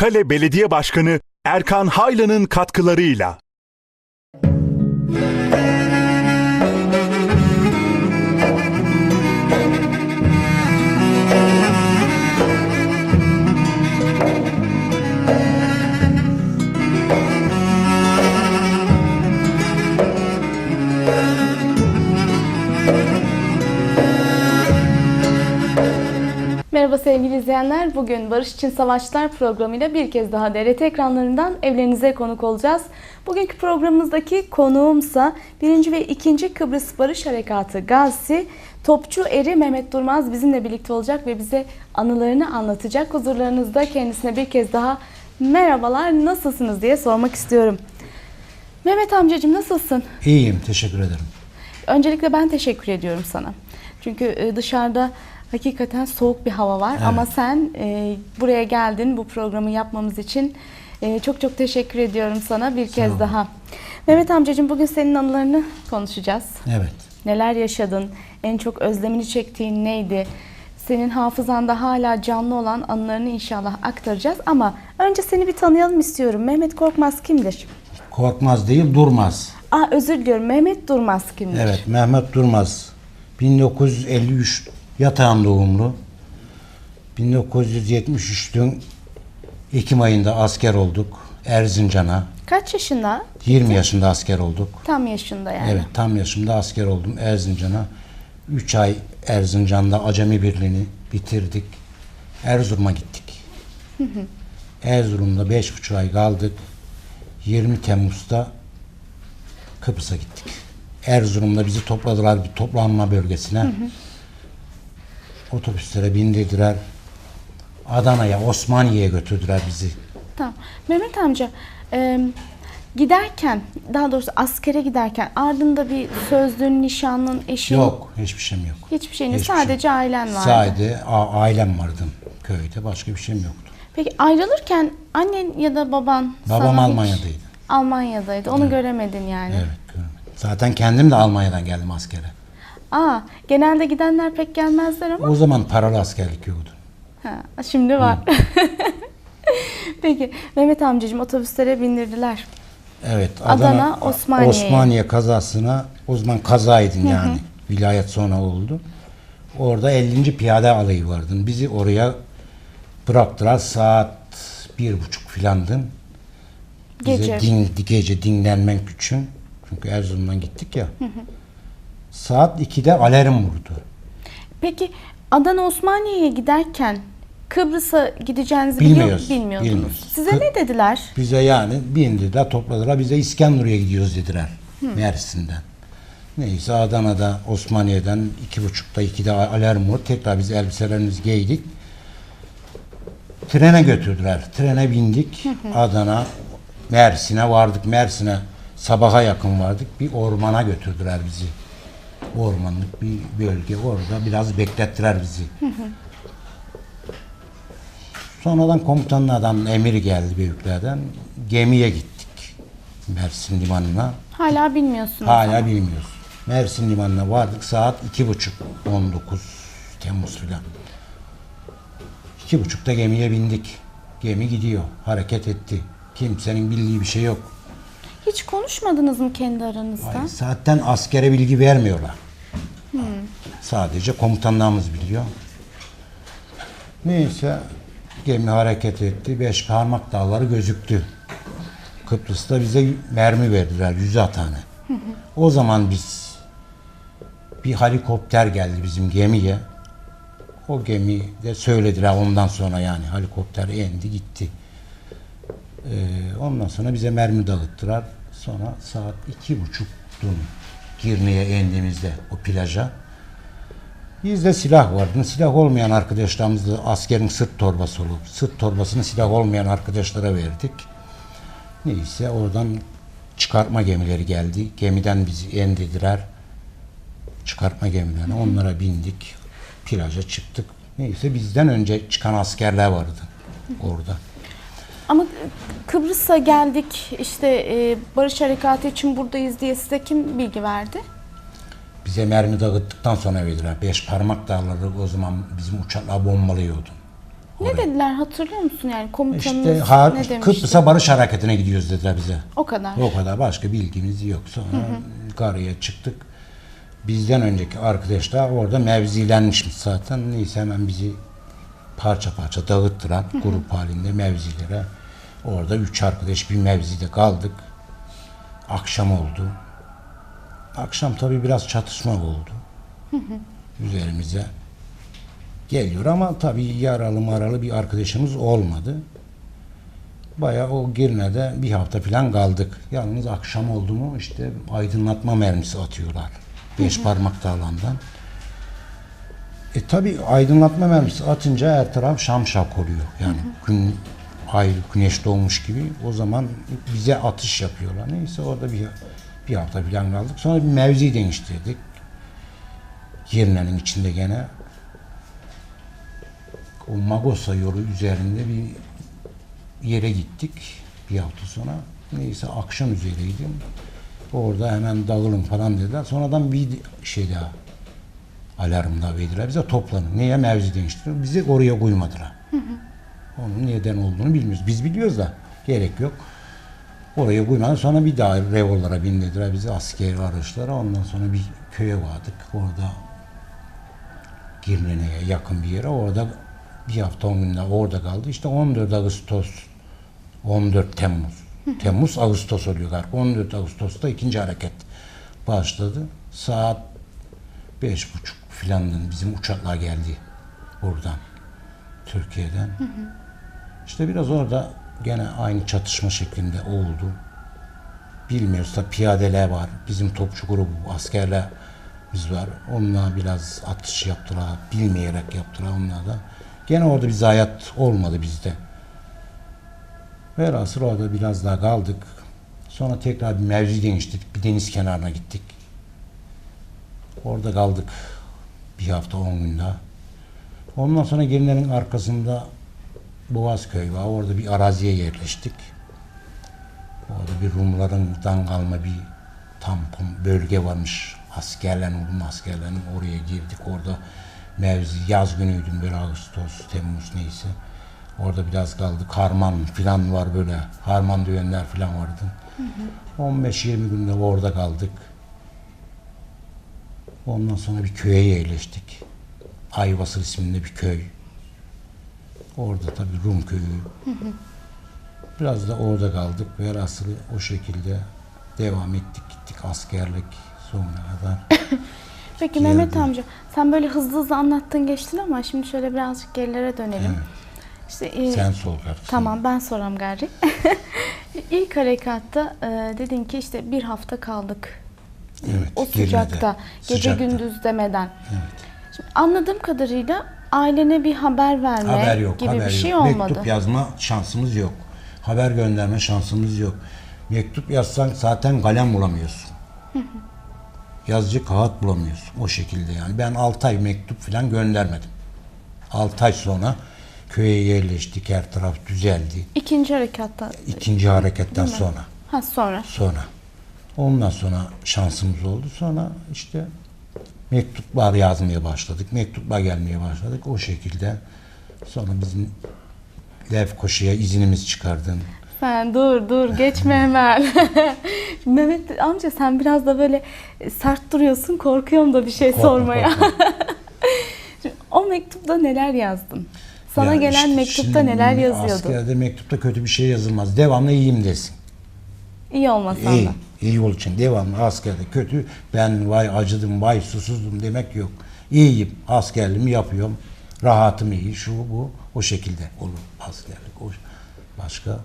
Pamukkale Belediye Başkanı Erkan Haylan'ın katkılarıyla. Merhaba sevgili izleyenler. Bugün Barış için Savaşlar programıyla bir kez daha DRT ekranlarından evlerinize konuk olacağız. Bugünkü programımızdaki konuğumsa 1. ve 2. Kıbrıs Barış Harekatı gazisi Topçu Eri Mehmet Durmaz bizimle birlikte olacak ve bize anılarını anlatacak. Huzurlarınızda kendisine bir kez daha merhabalar nasılsınız diye sormak istiyorum. Mehmet amcacığım nasılsın? İyiyim, teşekkür ederim. Öncelikle ben teşekkür ediyorum sana. Çünkü e, dışarıda hakikaten soğuk bir hava var ama sen e, buraya geldin bu programı yapmamız için. E, çok çok teşekkür ediyorum sana bir kez daha. Mehmet amcacığım bugün senin anılarını konuşacağız. Evet. Neler yaşadın? En çok özlemini çektiğin neydi? Senin hafızanda hala canlı olan anılarını inşallah aktaracağız ama önce seni bir tanıyalım istiyorum. Mehmet Korkmaz kimdir? Korkmaz değil, durmaz. Aa özür diliyorum. Mehmet Durmaz kimdir? Evet, Mehmet Durmaz. 1953 yatağın doğumlu. 1973'tün Ekim ayında asker olduk. Erzincan'a. Kaç yaşında? 20 yaşında asker olduk. Tam yaşında yani. Evet, tam yaşımda asker oldum Erzincan'a. 3 ay Erzincan'da Acemi Birliği'ni bitirdik. Erzurum'a gittik. Erzurum'da 5,5 ay kaldık. 20 Temmuz'da Kıbrıs'a gittik. Erzurum'da bizi topladılar bir toplanma bölgesine. Otobüslere bindirdiler. Adana'ya, Osmaniye'ye götürdüler bizi. Tamam. Mehmet amca e, giderken daha doğrusu askere giderken ardında bir sözlüğün, nişanlın, eşin Yok, hiçbir şeyim yok. hiçbir şeyin. Hiçbir Sadece şey. ailen vardı. Sadece ailem vardı köyde. Başka bir şeyim yoktu. Peki ayrılırken annen ya da baban Babam sana hiç- Almanya'daydı. Almanya'daydı. Onu göremedin yani. Evet, görmedim. Zaten kendim de Almanya'dan geldim askere. Aa, genelde gidenler pek gelmezler ama O zaman paralı askerlik yoktu. ha, şimdi var. Peki Mehmet amcacığım otobüslere bindirdiler. Evet, Adana, Osmaniye'ye. Osmaniye kazasına o zaman kazaydın yani. Vilayet sonra oldu. Orada 50. Piyade Alayı vardı. Bizi oraya bıraktılar saat bir buçuk filandı. Bize Gece. Din, gece dinlenmek için. Çünkü Erzurum'dan gittik ya. Saat 2'de alarm vurdu. Peki Adana Osmaniye'ye giderken Kıbrıs'a gideceğinizi biliyor, Bilmiyoruz, bilmiyordunuz. bilmiyoruz. Size Kı- ne dediler? Bize yani bindirdiler, topladılar. Bize İskenderun'a gidiyoruz dediler. Mersin'den. Neyse Adana'da, Osmaniye'den iki buçukta, ikide alarm vurdu. Tekrar biz elbiselerimizi giydik. Trene götürdüler. Trene bindik. Adana, Mersin'e vardık. Mersin'e sabaha yakın vardık. Bir ormana götürdüler bizi. Ormanlık bir bölge. Orada biraz beklettiler bizi. Sonradan komutanlardan emir geldi büyüklerden. Gemiye gittik. Mersin limanına. Hala bilmiyorsunuz. Hala bilmiyoruz. Mersin limanına vardık saat iki buçuk. 19 Temmuz filan. İki buçukta gemiye bindik. Gemi gidiyor. Hareket etti. Kimsenin bildiği bir şey yok. Hiç konuşmadınız mı kendi aranızda? Ay, Zaten askere bilgi vermiyorlar. Sadece komutanlarımız biliyor. Neyse gemi hareket etti. Beş parmak dağları gözüktü. Kıbrıs'ta bize mermi verdiler. Yüze tane. O zaman biz bir helikopter geldi bizim gemiye. O gemi de söylediler ondan sonra yani helikopter indi gitti. Ee, ondan sonra bize mermi dağıttılar. Sonra saat iki buçuk dün Girne'ye indiğimizde o plaja. Bizde silah vardı. Silah olmayan arkadaşlarımız da askerin sırt torbası olup sırt torbasını silah olmayan arkadaşlara verdik. Neyse oradan çıkartma gemileri geldi. Gemiden bizi indirdiler. Çıkartma gemilerine. Onlara bindik. Plaja çıktık. Neyse bizden önce çıkan askerler vardı orada. Ama Kıbrıs'a geldik işte e, Barış Harekatı için buradayız diye size kim bilgi verdi? Bize mermi dağıttıktan sonra verdiler. Beş parmak dağları o zaman bizim uçaklar bombalıyordu. Ne dediler hatırlıyor musun yani komutanınız İşte ha, ne demişti? Kıbrıs'a barış hareketine gidiyoruz dediler bize. O kadar. O kadar başka bilgimiz yok. Sonra karaya çıktık. Bizden önceki arkadaşlar orada mevzilenmişmiş zaten. Neyse hemen bizi parça parça dağıttılar grup halinde mevzilere. Orada üç arkadaş bir mevzide kaldık. Akşam oldu. Akşam tabii biraz çatışma oldu. Üzerimize geliyor ama tabii yaralı maralı bir arkadaşımız olmadı. Bayağı o Girne'de bir hafta falan kaldık. Yalnız akşam oldu mu işte aydınlatma mermisi atıyorlar. Beş parmak dağlandan. E tabi aydınlatma mermisi atınca her taraf şamşak oluyor. Yani gün ay güneş doğmuş gibi o zaman bize atış yapıyorlar. Neyse orada bir bir hafta falan kaldık. Sonra bir mevzi değiştirdik. Girne'nin içinde gene o Magosa yolu üzerinde bir yere gittik bir hafta sonra. Neyse akşam üzereydim. Orada hemen dağılın falan dediler. Sonradan bir şey daha alarm daha verdiler bize toplanın. Niye mevzi değiştiriyor? Bizi oraya koymadılar. Onun neden olduğunu bilmiyoruz. Biz biliyoruz da gerek yok. Oraya koymadan sonra bir daha revollara bindirdiler bizi askeri araçlara. Ondan sonra bir köye vardık. Orada Girne'ye yakın bir yere. Orada bir hafta on günde orada kaldı. İşte 14 Ağustos, 14 Temmuz. Temmuz, Ağustos oluyor galiba. 14 Ağustos'ta ikinci hareket başladı. Saat beş buçuk filandan bizim uçaklar geldi buradan. Türkiye'den. İşte biraz orada gene aynı çatışma şeklinde oldu. Bilmiyoruz da piyadeler var. Bizim topçu grubu askerler biz var. Onlar biraz atış yaptılar. Bilmeyerek yaptılar onlar da. Gene orada bir zayiat olmadı bizde. Velhasıl orada biraz daha kaldık. Sonra tekrar bir mevzi değiştirdik. Bir deniz kenarına gittik. Orada kaldık bir hafta on gün daha. Ondan sonra gemilerin arkasında Boğazköy var. Orada bir araziye yerleştik. Orada bir Rumlarından kalma bir tampon bölge varmış. Askerlerin, Rum askerlerin oraya girdik. Orada mevzi, yaz günüydüm böyle Ağustos, Temmuz neyse. Orada biraz kaldık. Harman filan var böyle. Harman düğünler filan vardı. 15-20 günde orada kaldık. Ondan sonra bir köye yerleştik. Ayvasıl isminde bir köy. Orada tabii Rum köyü. Biraz da orada kaldık. Velhasılı o şekilde devam ettik gittik askerlik sonuna kadar. Peki Geldi. Mehmet amca sen böyle hızlı hızlı anlattın geçtin ama şimdi şöyle birazcık gerilere dönelim. Evet. İşte, e, Sen sorarsın. Tamam ben soram gari. İlk harekatta e, dedin ki işte bir hafta kaldık. Evet, O sıcakta, gece sıcakta. gündüz demeden. Evet. Şimdi anladığım kadarıyla ailene bir haber verme Haber yok, gibi haber bir şey yok. olmadı. Mektup yazma şansımız yok. Haber gönderme şansımız yok. Mektup yazsan zaten kalem bulamıyorsun. Yazıcı kağıt bulamıyorsun. O şekilde yani. Ben 6 ay mektup falan göndermedim. 6 ay sonra köye yerleştik. Her taraf düzeldi. İkinci harekatta. İkinci hareketten sonra. Ha sonra. Sonra. Ondan sonra şansımız oldu. Sonra işte mektuplar yazmaya başladık. Mektuplar gelmeye başladık. O şekilde sonra bizim Lefkoşa'ya izinimiz çıkardın. Sen dur dur geçme hemen. Mehmet amca sen biraz da böyle sert duruyorsun korkuyorum da bir şey Korkma, sormaya. korkma. Şimdi o mektupta neler yazdın? Sana Ya gelen işte mektupta neler yazıyordu? Askerde mektupta kötü bir şey yazılmaz. Devamlı iyiyim desin. İyi olmasan İyi, da. İyi ol için. Devamlı askerde kötü. Ben vay acıdım, vay susuzdum demek yok. İyiyim. Askerliğimi yapıyorum. Rahatım iyi. Şu bu. O şekilde olur askerlik. O başka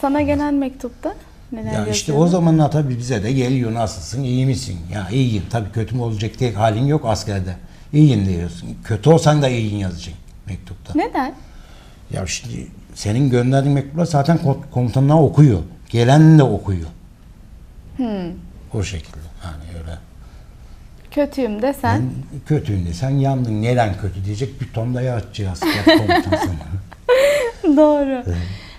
Sana gelen mektupta neler Ya işte o zamanlar tabii bize de geliyor nasılsın, iyi misin? Ya iyiyim. Tabii kötü mü olacak diye halin yok askerde. İyiyim diyorsun. Kötü olsan da iyiyin yazacaksın mektupta. Neden? Ya şimdi senin gönderdiğin mektuplar zaten ko- komutanına okuyor. Gelen de okuyor. O şekilde. Yani öyle. Kötüyüm desen. Ben kötüyüm de sen yandın. Neden kötü diyecek bir ton da sana. Doğru.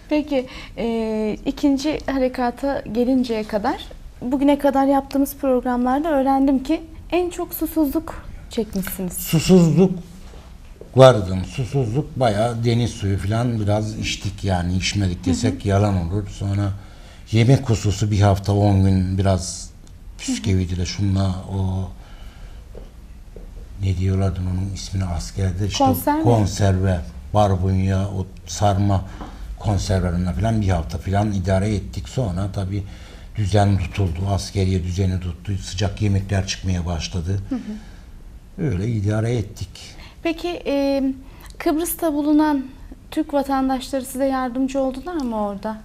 Peki e, ikinci harekata gelinceye kadar bugüne kadar yaptığımız programlarda öğrendim ki en çok susuzluk çekmişsiniz. Susuzluk vardım. Susuzluk bayağı deniz suyu falan biraz içtik yani içmedik desek yalan olur. Sonra yemek hususu bir hafta 10 gün biraz püskeviydi de şunla o ne diyorlardı onun ismini askerde işte Konserve. konserve, barbunya, o sarma konservelerine falan bir hafta falan idare ettik. Sonra tabi düzen tutuldu, askeriye düzeni tuttu, sıcak yemekler çıkmaya başladı. Öyle idare ettik. Peki e, Kıbrıs'ta bulunan Türk vatandaşları size yardımcı oldular mı orada?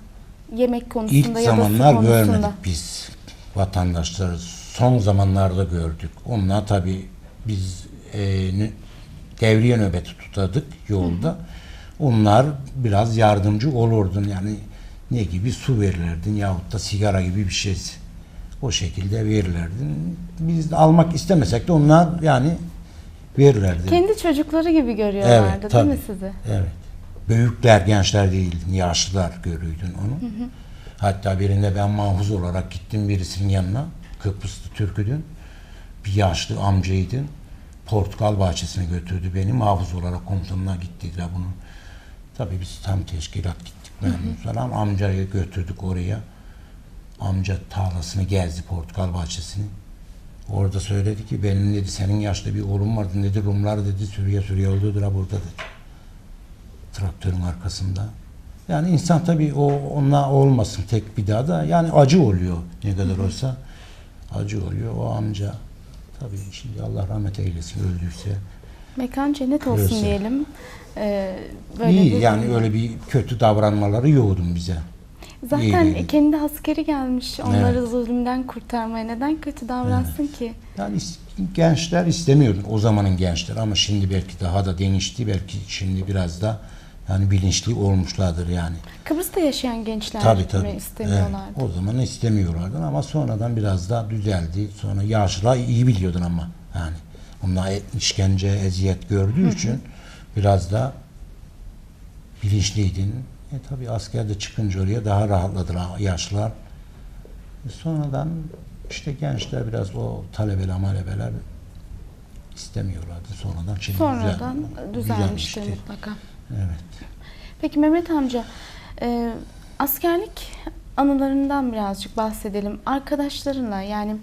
Yemek konusunda İlk ya da su zamanlar konusunda. görmedik biz vatandaşları. Son zamanlarda gördük. Onlar tabi biz e, devriye nöbeti tutadık yolda. Onlar biraz yardımcı olurdun. Yani ne gibi su verirlerdin yahut da sigara gibi bir şey. O şekilde verirlerdin. Biz de almak istemesek de onlar yani verirlerdi. Kendi çocukları gibi görüyorlardı değil tabii. mi sizi? Evet. Büyükler, gençler değil, yaşlılar görüydün onu. Hatta birinde ben mahfuz olarak gittim birisinin yanına. Kıbrıslı Türk'üdün. Bir yaşlı amcaydın. Portakal bahçesine götürdü beni. Mahfuz olarak komutanına gittiler bunu. Tabii biz tam teşkilat gittik memnun falan. Amcayı götürdük oraya. Amca tarlasını gezdi, portakal bahçesini. Orada söyledi ki benim dedi senin yaşta bir oğlum vardı dedi Rumlar dedi sürüye sürüye öldürdüler burada dedi. Traktörün arkasında. Yani insan tabii o onunla olmasın tek bir daha da yani acı oluyor ne kadar olsa acı oluyor o amca. Tabii şimdi Allah rahmet eylesin öldüyse. Mekan cennet olsun Öyleyse. diyelim. Ee, böyle İyi bir- yani öyle bir kötü davranmaları yoktu bize. Zaten iyi, kendi askeri gelmiş onları Evet. zulümden kurtarmaya. Neden kötü davransın ki? Yani gençler istemiyordu o zamanın gençler ama şimdi belki daha da değişti belki şimdi biraz da yani bilinçli olmuşlardır yani. Kıbrıs'ta yaşayan gençler Tabii tabii. mi istemiyorlardı? Evet, o zaman istemiyorlardı ama sonradan biraz daha düzeldi. Sonra yaşlılar iyi biliyordun ama yani. Onlar işkence, eziyet gördüğü için biraz da bilinçliydin. E tabi askerde çıkınca oraya daha rahatladılar yaşlılar. E sonradan işte gençler biraz o talebeler malebeler istemiyorlardı. Sonradan şimdi Sonradan düzel- düzelmiştir düzelmişti. mutlaka. Evet. Peki Mehmet amca, e, askerlik anılarından birazcık bahsedelim. Arkadaşlarınla yani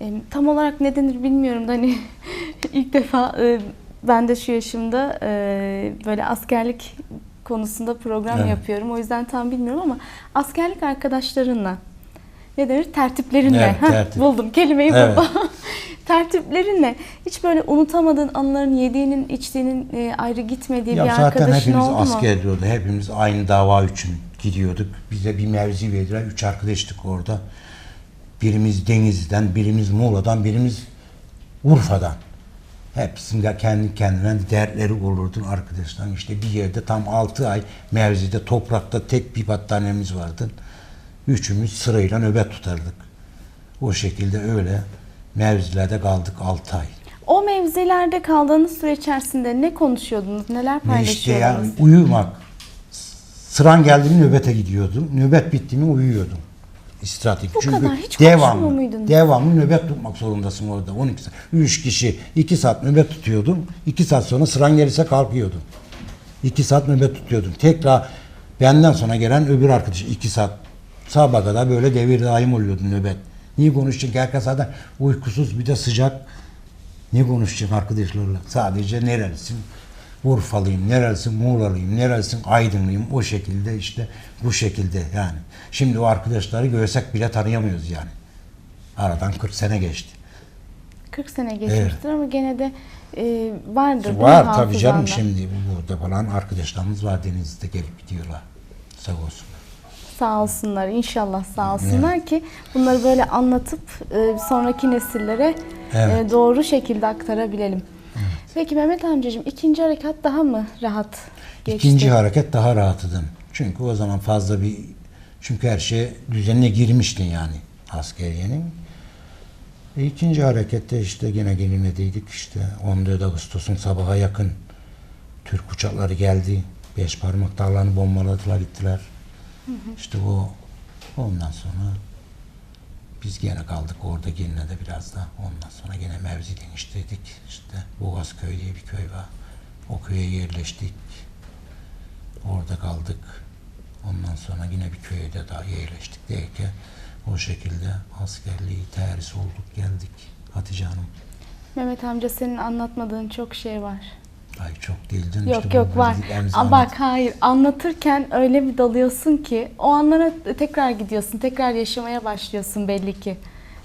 e, tam olarak ne denir bilmiyorum da hani ilk defa e, ben de şu yaşımda e, böyle askerlik konusunda program Evet. yapıyorum. O yüzden tam bilmiyorum ama askerlik arkadaşlarınla ne denir? Tertiplerinle. Evet, Heh, tertip. buldum. Kelimeyi Evet. buldum. Tertiplerinle hiç böyle unutamadığın anıların yediğinin, içtiğinin e, ayrı gitmediği Ya bir zaten arkadaşın hepimiz oldu mu? asker diyordu. Hepimiz aynı dava için gidiyorduk. Bize bir mevzi verdiler. Üç arkadaştık orada. Birimiz Denizli'den, birimiz Muğla'dan, birimiz Urfa'dan. Hepsinde kendi kendine dertleri olurdu arkadaşlar. İşte bir yerde tam 6 ay mevzide toprakta tek bir battaniyemiz vardı. Üçümüz sırayla nöbet tutardık. O şekilde öyle mevzilerde kaldık 6 ay. O mevzilerde kaldığınız süre içerisinde ne konuşuyordunuz? Neler Ne işte paylaşıyordunuz? yani uyumak. Sıran geldi mi nöbete gidiyordum. Nöbet bitti mi uyuyordum. İstirahat. Bu Çünkü kadar, hiç devamlı, muydunuz? devamlı nöbet tutmak zorundasın orada. 12 saat. 3 kişi 2 saat nöbet tutuyordum. 2 saat sonra sıran gelirse kalkıyordum. 2 saat nöbet tutuyordum. Tekrar benden sonra gelen öbür arkadaş 2 saat sabaha kadar böyle devir daim oluyordu nöbet. Niye konuşacak? Herkes zaten uykusuz bir de sıcak. Ne konuşacak arkadaşlarla? Sadece nerelisin? Urfalıyım, nerelisin? Muğlalıyım, nerelisin? Aydınlıyım. O şekilde işte bu şekilde yani. Şimdi o arkadaşları görsek bile tanıyamıyoruz yani. Aradan 40 sene geçti. 40 sene geçmiştir ama gene de e, vardır Var tabii canım şimdi burada falan arkadaşlarımız var denizde gelip gidiyorlar. Sağ olsun. Sağ olsunlar inşallah sağ olsunlar ki bunları böyle anlatıp e, sonraki nesillere Evet. e, doğru şekilde aktarabilelim. Peki Mehmet amcacığım ikinci harekat daha mı rahat geçti? İkinci hareket daha rahatıdım. Çünkü o zaman fazla bir çünkü her şey düzenine girmiştin yani askeriyenin. E, ikinci harekette işte gene Geline'deydik işte 14 Ağustos'un sabaha yakın Türk uçakları geldi. Beş parmak dağlarını bombaladılar gittiler. İşte o ondan sonra biz gene kaldık orada Geline'de biraz da. Ondan sonra gene mevzi değiştirdik. İşte Boğazköy diye bir köy var. O köye yerleştik. Orada kaldık. Ondan sonra yine bir köye de daha yerleştik derken o şekilde askerliği terhis olduk geldik Hatice Hanım. Mehmet amca senin anlatmadığın çok şey var. Ay çok değil canım. Yok işte yok var. Aa, bak hayır anlatırken öyle bir dalıyorsun ki o anlara tekrar gidiyorsun. Tekrar yaşamaya başlıyorsun belli ki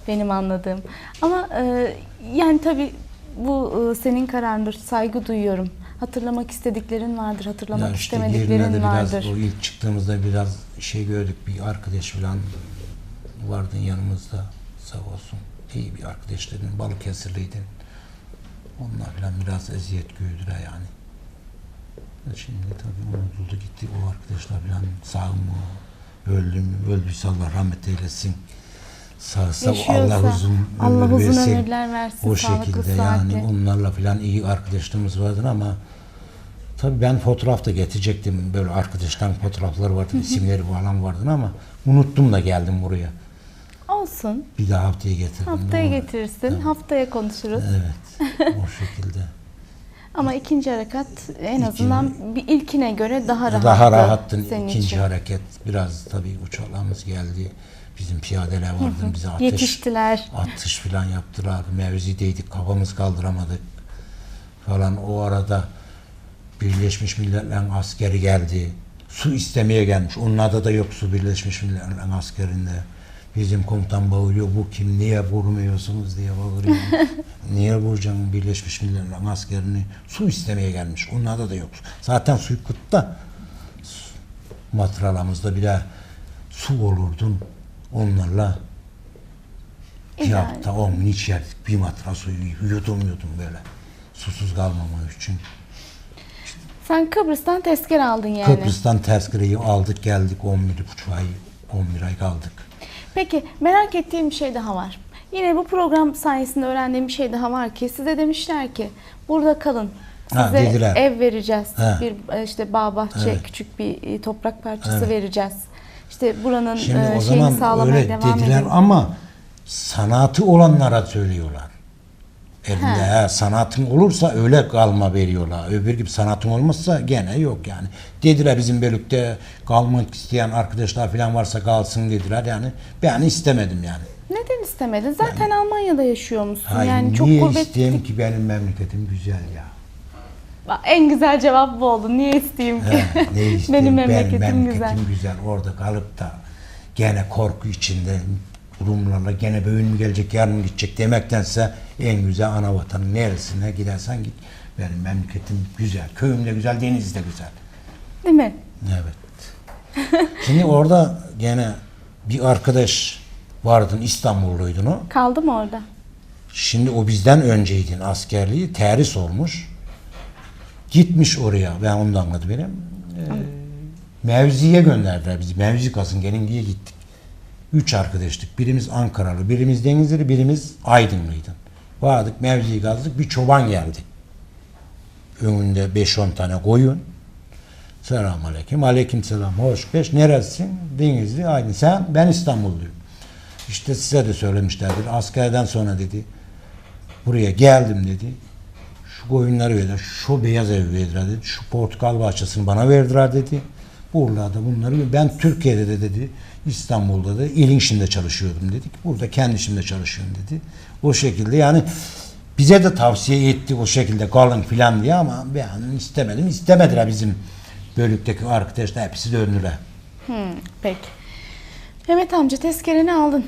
benim anladığım. Ama e, yani tabii bu e, senin kararındır. Saygı duyuyorum. Hatırlamak istediklerin vardır. Hatırlamak Ya işte istemediklerin de biraz vardır. o ilk çıktığımızda biraz şey gördük bir arkadaş falan vardı yanımızda sağ olsun. İyi bir arkadaş dedim Balıkesirliydin. Onlar falan biraz eziyet gördüler yani. Ya Şimdi tabii unutuldu gitti o arkadaşlar falan sağ mı öldü mü öldüyse Allah rahmet eylesin. Sağsa Yaşıyorsa Allah uzun Allah ömür uzun versin. ömürler versin. O şekilde sıhhatli. yani onlarla falan iyi arkadaşlığımız vardı ama tabii ben fotoğraf da getirecektim. Böyle arkadaşların fotoğrafları vardı, isimleri falan vardı ama unuttum da geldim buraya. Olsun. Bir daha haftaya getirdim. Haftaya getirirsin. Haftaya konuşuruz. Evet. o şekilde. Ama ikinci harekat en azından bir ilkine göre daha rahattı. Daha rahattın senin ikinci için. hareket. Biraz tabii uçaklarımız geldi. Bizim piyadeler vardı. Bize ateş, Yetiştiler. atış falan yaptılar. Mevzideydik. Kafamız kaldıramadık. Falan o arada Birleşmiş Milletler'in askeri geldi. Su istemeye gelmiş. Onun adı da yok su Birleşmiş Milletler'in askerinde. Bizim komutan bağırıyor. Bu kim? Niye vurmuyorsunuz diye bağırıyor. Niye vuracaksın Birleşmiş Milletler'in askerini? Su istemeye gelmiş. Adı da yok. Zaten suyu kıtta. Matralamızda bile su olurdun. Onlarla bir İdeal. hafta on gün içerdik. Bir matra suyu yudum yudum böyle. Susuz kalmamak için. Sen Kıbrıs'tan tezkere aldın yani. Kıbrıs'tan tezkereyi aldık geldik 11 buçuk ay 11 ay kaldık. Peki merak ettiğim bir şey daha var. Yine bu program sayesinde öğrendiğim bir şey daha var ki size demişler ki burada kalın. Size Ha, dediler. ev vereceğiz. Ha. Bir e, işte bağ bahçe Evet. küçük bir e, toprak parçası Evet. vereceğiz. İşte buranın Şimdi e, o şeyini zaman sağlamaya öyle devam dediler edin. ama sanatı olanlara söylüyorlar. Elinde Ha. he, sanatın olursa öyle kalma veriyorlar. Öbür gibi sanatın olmazsa gene yok yani. Dediler bizim bölükte kalmak isteyen arkadaşlar falan varsa kalsın dediler yani. Ben istemedim yani. Neden istemedin? Zaten Almanya'da yaşıyor musun? Hayır, yani çok niye gurbet isteyeyim ki benim memleketim güzel ya. En güzel cevap bu oldu. Niye isteyeyim ki? He, ne isteyeyim Benim ben memleketim memleketim güzel. güzel. Orada kalıp da gene korku içinde Rumlarla gene böğün mü gelecek yarın gidecek demektense en güzel ana vatanın neresine gidersen git. Benim memleketim güzel. Köyüm de güzel, deniz de güzel. Değil mi? Evet. Şimdi orada gene bir arkadaş vardın İstanbulluydun o. Kaldı mı orada? Şimdi o bizden önceydin askerliği terhis olmuş. Gitmiş oraya. Ben onu da anladım benim. Ee, mevziye gönderdiler bizi. Mevzi kasın gelin diye gittik. Üç arkadaştık. Birimiz Ankaralı, birimiz Denizli, birimiz Aydınlıydı. Vardık mevziyi kazdık. Bir çoban geldi. Önünde 5-10 tane koyun. Selamun aleyküm. Aleyküm selam. Hoş beş. Neresin? Denizli, Aydın. Sen? Ben İstanbulluyum. İşte size de söylemişlerdir. Askerden sonra dedi. Buraya geldim dedi. Şu koyunları verdiler. Şu beyaz evi verdiler dedi. Şu portakal bahçesini bana verdiler dedi. Buralarda bunları ben Türkiye'de de dedi. İstanbul'da da il işinde çalışıyordum dedik. Burada kendi işimde çalışıyorum dedi. O şekilde yani bize de tavsiye etti o şekilde kalın filan diye ama ben istemedim. İstemediler bizim bölükteki arkadaşlar hepsi döndüler. Hmm, peki. Mehmet amca tezkereni aldın.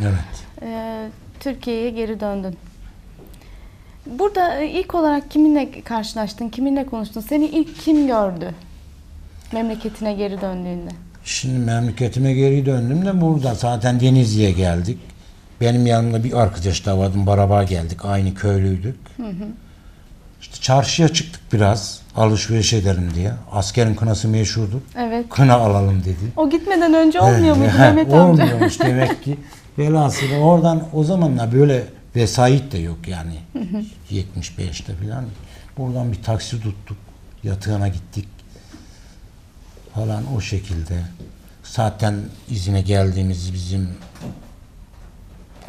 Evet. Ee, Türkiye'ye geri döndün. Burada e, ilk olarak kiminle karşılaştın, kiminle konuştun? Seni ilk kim gördü? Memleketine geri döndüğünde. Şimdi memleketime geri döndüm de burada zaten Denizli'ye geldik. Benim yanımda bir arkadaş da vardı. Beraber geldik. Aynı köylüydük. İşte çarşıya çıktık biraz. Alışveriş edelim diye. Askerin kınası meşhurdur. Evet. Kına alalım dedi. O gitmeden önce olmuyor muydu He, Mehmet amca? Olmuyormuş demek ki. Velhasıl oradan o zamanlar böyle vesait de yok yani. 75'te falan. Buradan bir taksi tuttuk. Yatağına gittik. Falan o şekilde. Zaten izine geldiğimiz bizim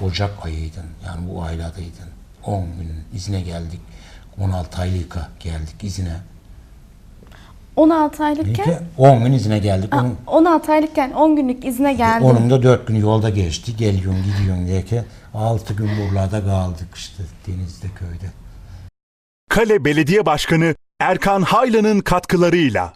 Ocak ayıydın. Yani bu ayladaydın. 10 gün izine geldik. 16 aylıka geldik izine. 16 aylıkken Peki 10 gün izine geldik. Aa, Onun, 16 aylıkken 10 günlük izne geldin. onun da 4 gün yolda geçti. Geliyorsun gidiyorsun diye ki 6 gün buralarda kaldık işte denizde köyde. Kale Belediye Başkanı Erkan Haylan'ın katkılarıyla